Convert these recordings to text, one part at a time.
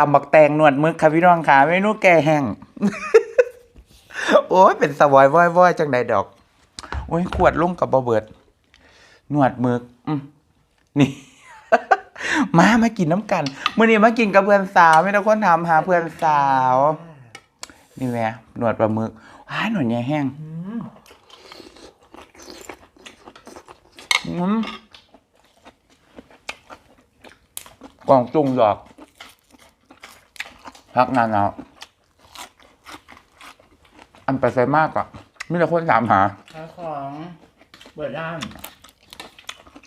ตำบักแตงหนวดมึกค่ะพี่น้องค่ะเมนูแกแห้งโอ้ยเป็นสวอยว้อยว้อยจังใดดอกโอ้ยขวดลุ่มกับบอเบิดหนวดมึกอืมนี่ มามากินน้ำกันเมื่อนี้มากินกับเพื่อนสาวไม่ต้องคนถามหาเพื่อนสาว นี่แหละหนวดปลาหมึกว้าหนวดเนี่ยแห้งอืมอืมกล่องจุงดอก พักนานแล้วอันไปใส่มากอะไม่แต่คนถามหาขายของเปิดร้าน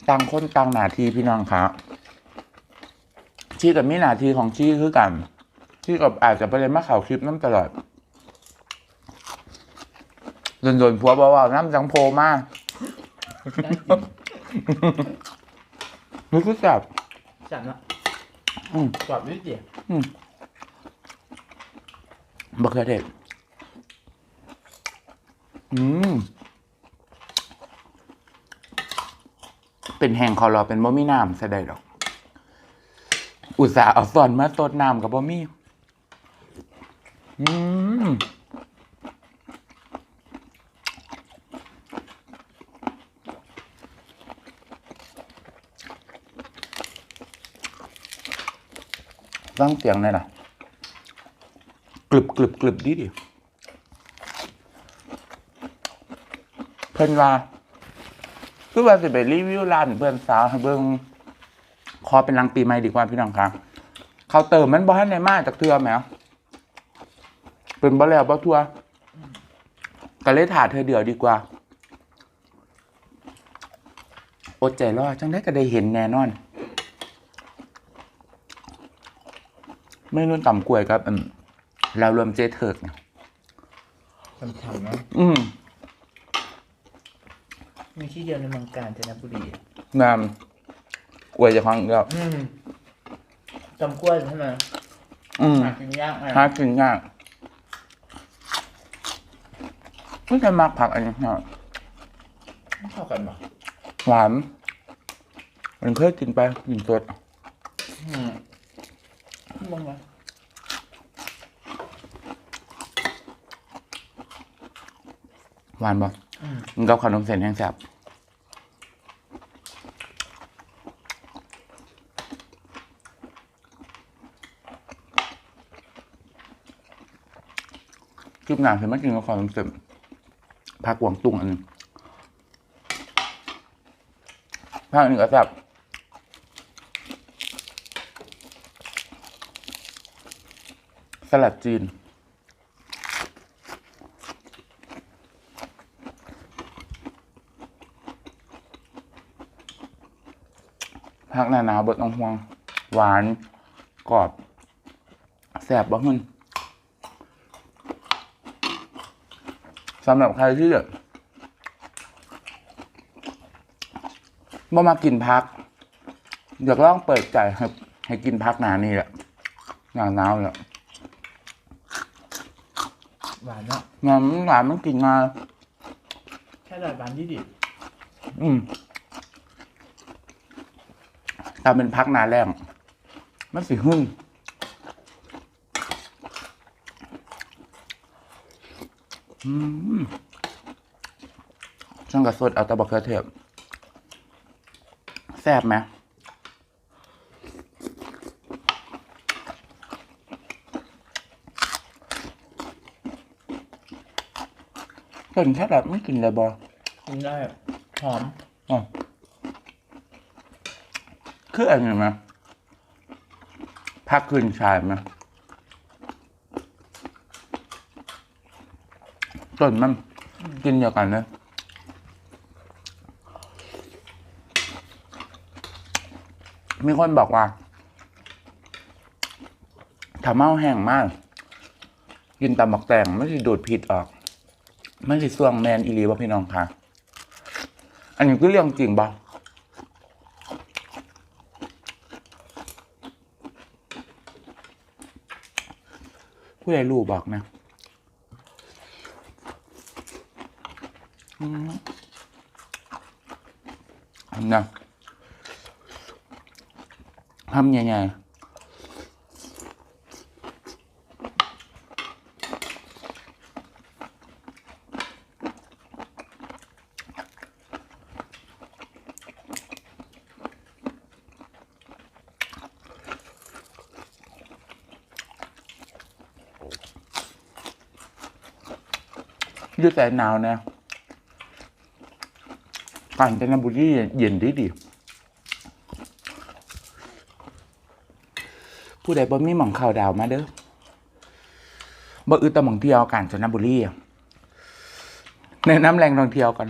ต่างคนต่างหน้าที่พี่น้องครับชี้กับมีหน้าที่ของชี้คือกันชี้กับอาจจะไปเรียนมาข่าวคลิปน้ำตลอดโดนๆผัวบอกว่าน้ำจังโพมากได้กินนี่คือแบบจัดละอืมกรอบนิดเดียว บักเขือเทศอืม เป็นแห้งคอรอเป็นบ่มีน้ำใส่ได้ดอก อุตส่าห์เอาส่อนมาตดน้ำกับบ่มี อืมฟังเสียงหน่อยนะ กลึบกลึบกลึบดิดิเพิ่นว่าคือว่าสิไปรีวิวร้านเพื่อนสาวเบิ่งขอเป็นหลังปีใหม่ดีกว่าพี่น้องครับเขาเติมมันบ่ทันได้มาจากเทือแหมเป็นบ่แล้วบ่ทัวก็เลยถาเธอเดียวดีกว่าอดใจรอจังได้ก็ได้เห็นแน่นอนเมนูต่ำกล้วยครับอืม เรารวมเจเถิกเนี่ยทำๆนะอืมมีที่เดียวในเมืองกาญจนบุรีงามกล้วยจะฟังก็อืมตำกล้วยใช่ไหมอืมหากินยากอะหากินง่ายไม่เคยมักผักอันนี้นะไม่เข้ากันหรอหวานมันเคยกินไปกินสดอืมมึงไง หวานบ่อืมมันกับขนมเส้นแห้งแซ่บคลิปหนาเห็นมากินกับขนมเส้นผักหวงตุงอันหนึงผักอันนี้ก็แซ่บสลัดจีน ผักหนาหนาวๆเบิดองห่วง หวานกรอบแสบบ่ขึ้นสำหรับใครที่แบบบ่มากินพักอยากลองเปิดใจให้ให้กินพักหนานี่แหละหนาหนาวเนี่ยหวานเนาะงานมันหวานมันกินงานแค่หลายบานที่ดิบอืม ถ้าเป็นพักหนาแรงมันสิหึ่งอืมช่างกระสดเอาแตะบักเขือเทศแซ่บไหมเกินแค่แบบไม่กินเลยบอกินได้หอมอ๋อ คืออะไรไหมพักคืนชายไหมต้นมันกินเดียวกันเลยมีคนบอกว่าถ้าเมาแห้งมาก กินตำบักแตงไม่สิดูดผิดออก ไม่สิส่วงแมนอีหลีว่าพี่น้องค่ะ อันนี้คือเรื่องจริงป ผู้ใดรู้บอกนะอืมอันนะทำยังไง ยืดแต่หนาวนี่กาญจนบุรีเย็นดีดีผู้ใดบ่มีหม่องข่าวดาวมาเด้อบ่อือแตะหม่องเที่ยวกาญจนบุรีอะแนะนำแหล่งท่องเที่ยวกัน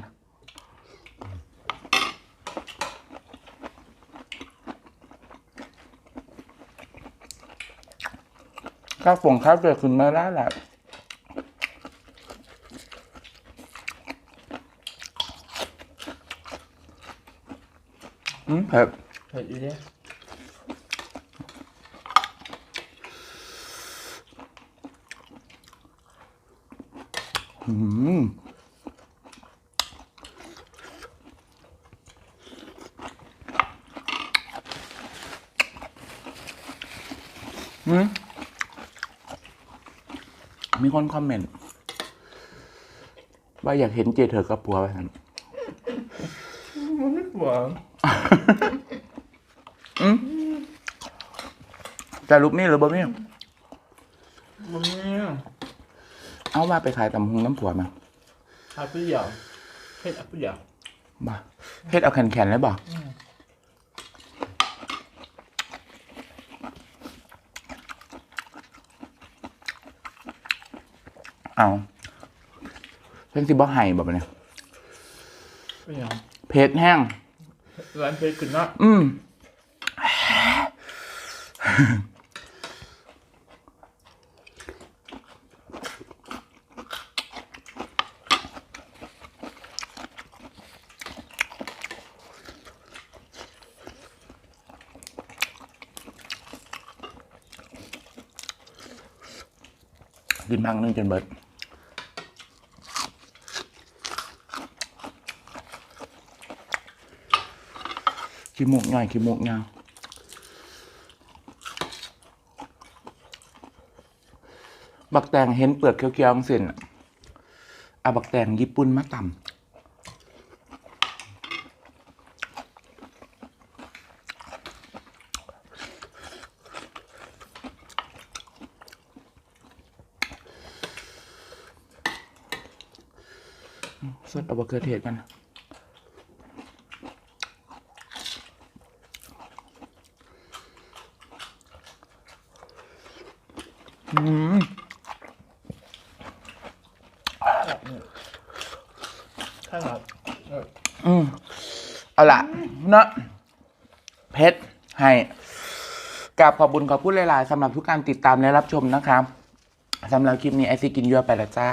ข้าวฝงข้าวเดือดขึ้นมาแล้วแหละ อืมเผ็ดเผ็ดอยู่เด้อืมอืมมีคนคอมเมนต์ว่าอยากเห็นเจเธอกับผัวไปนั้นมันไม่หวานอืม จะรูปนี้หรือบ่มีมันเนี่ยเอาว่าไปขายตำหงน้ำผัวมาอัปเปิ้ลหยองเผ็ดอัปเปิ้ลหยองบ่เฮ็ดเอาแข็งๆเลยบ่อืมเอาเพิ่นสิบ่ให้บ่บัดเนี่ยเป็นหยังเผ็ดแห้งร้านเผ็ดขึ้นเนาะอืมกินพังนึงจนเบิด ขี้มูกง่ายขี้มูกยาวบักแตงเห็นเปลือกเขียวๆเส้นอะเอาบักแตงญี่ปุ่นมาตำสดเอาบะเขือเทศกัน นะอืมใช่ครับเอออืมเอาละเนาะเพชรให้กราบขอบบุญขอบพูดหลายๆสำหรับทุกการติดตามและรับชมนะครับสำหรับคลิปนี้ไอซีกินยัวไปละจ้า